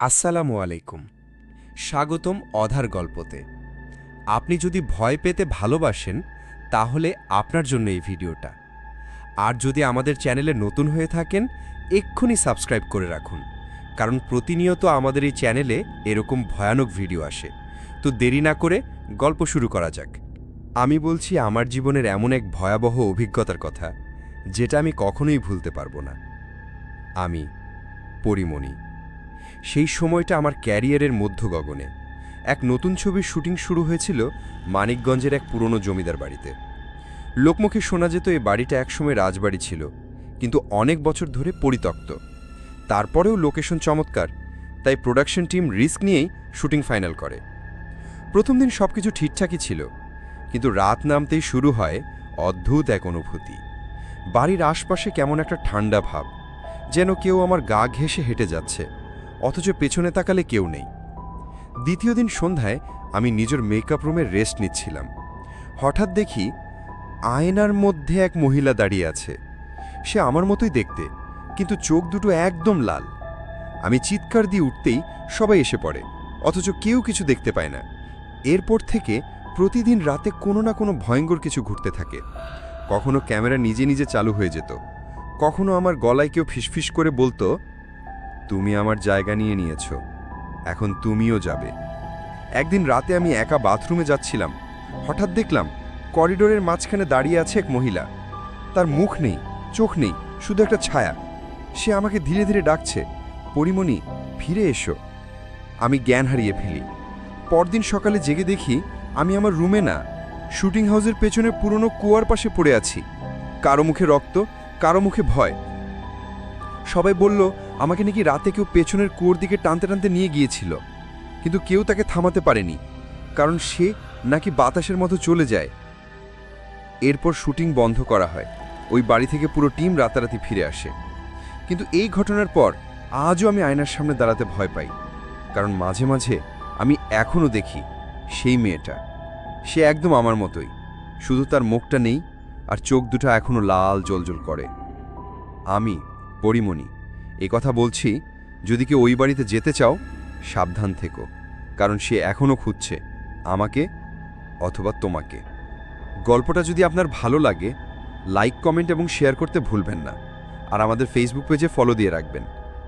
আসসালামু আলাইকুম। স্বাগতম অধার গল্পতে। আপনি যদি ভয় পেতে ভালোবাসেন, তাহলে আপনার জন্য এই ভিডিওটা। আর যদি আমাদের চ্যানেলে নতুন হয়ে থাকেন, এক্ষুনি সাবস্ক্রাইব করে রাখুন। কারণ প্রতিনিয়ত আমাদের এই চ্যানেলে এরকম ভয়ানক ভিডিও আসে। তো দেরি না করে গল্প শুরু করা যাক। আমি বলছি, আমার জীবনের এমন এক ভয়াবহ অভিজ্ঞতার কথা, যেটা আমি কখনোই ভুলতে পারব না। আমি, পরিমণি। সেই সময়টা আমার ক্যারিয়ারের মধ্য গগনে। এক নতুন ছবির শুটিং শুরু হয়েছিল মানিকগঞ্জের এক পুরনো জমিদার বাড়িতে। লোকমুখে শোনা যেত এই বাড়িটা একসময় রাজবাড়ি ছিল, কিন্তু অনেক বছর ধরে পরিত্যক্ত। তারপরেও লোকেশন চমৎকার, তাই প্রোডাকশন টিম রিস্ক নিয়েই শুটিং ফাইনাল করে। প্রথম দিন সবকিছু ঠিকঠাকই ছিল, কিন্তু রাত নামতেই শুরু হয় অদ্ভুত এক অনুভূতি। বাড়ির আশপাশে কেমন একটা ঠান্ডা ভাব, যেন কেউ আমার গা ঘেঁষে হেঁটে যাচ্ছে। অথচ পেছনে তাকালে কেউ নেই। দ্বিতীয় দিন সন্ধ্যায় আমি নিজের মেকআপ রুমে রেস্ট নিচ্ছিলাম। হঠাৎ দেখি আয়নার মধ্যে এক মহিলা দাঁড়িয়ে আছে। সে আমার মতোই দেখতে, কিন্তু চোখ দুটো একদম লাল। আমি চিৎকার দিয়ে উঠতেই সবাই এসে পড়ে, অথচ কেউ কিছু দেখতে পায় না। এরপর থেকে প্রতিদিন রাতে কোনো না কোনো ভয়ঙ্কর কিছু ঘুরতে থাকে। কখনো ক্যামেরা নিজে নিজে চালু হয়ে যেত। কখনো আমার গলায় কেউ ফিসফিস করে বলতো তুমি আমার জায়গা নিয়ে নিয়েছ। এখন তুমিও যাবে। একদিন রাতে আমি একা বাথরুমে যাচ্ছিলাম। হঠাৎ দেখলাম করিডোরের মাঝখানে দাঁড়িয়ে আছে এক মহিলা। তার মুখ নেই, চোখ নেই, শুধু একটা ছায়া। সে আমাকে ধীরে ধীরে ডাকছে, পরিমণি, ফিরে এসো। আমি জ্ঞান হারিয়ে ফেলি। পরদিন সকালে জেগে দেখি আমি আমার রুমে না, শুটিং হাউসের পেছনে পুরনো কুয়ার পাশে পড়ে আছি। কারও মুখে রক্ত, কারও মুখে ভয়। সবাই বলল আমাকে নাকি রাতে কেউ পেছনের কুয়োর দিকে টানতে টানতে নিয়ে গিয়েছিল, কিন্তু কেউ তাকে থামাতে পারেনি, কারণ সে নাকি বাতাসের মতো চলে যায়। এরপর শুটিং বন্ধ করা হয়, ওই বাড়ি থেকে পুরো টিম রাতারাতি ফিরে আসে। কিন্তু এই ঘটনার পর আজও আমি আয়নার সামনে দাঁড়াতে ভয় পাই, কারণ মাঝে মাঝে আমি এখনও দেখি সেই মেয়েটা। সে একদম আমার মতোই, শুধু তার মুখটা নেই আর চোখ দুটো এখনও লাল জলজল করে। আমি, পরিমণি এ কথা বলছি, যদি কেউ ওই বাড়িতে যেতে চাও, সাবধান থেকো, কারণ সে এখনও খুঁজছে আমাকে অথবা তোমাকে। গল্পটা যদি আপনার ভালো লাগে, লাইক, কমেন্ট এবং শেয়ার করতে ভুলবেন না। আর আমাদের ফেসবুক পেজে ফলো দিয়ে রাখবেন।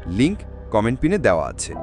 লিংক কমেন্ট পিনে দেওয়া আছে।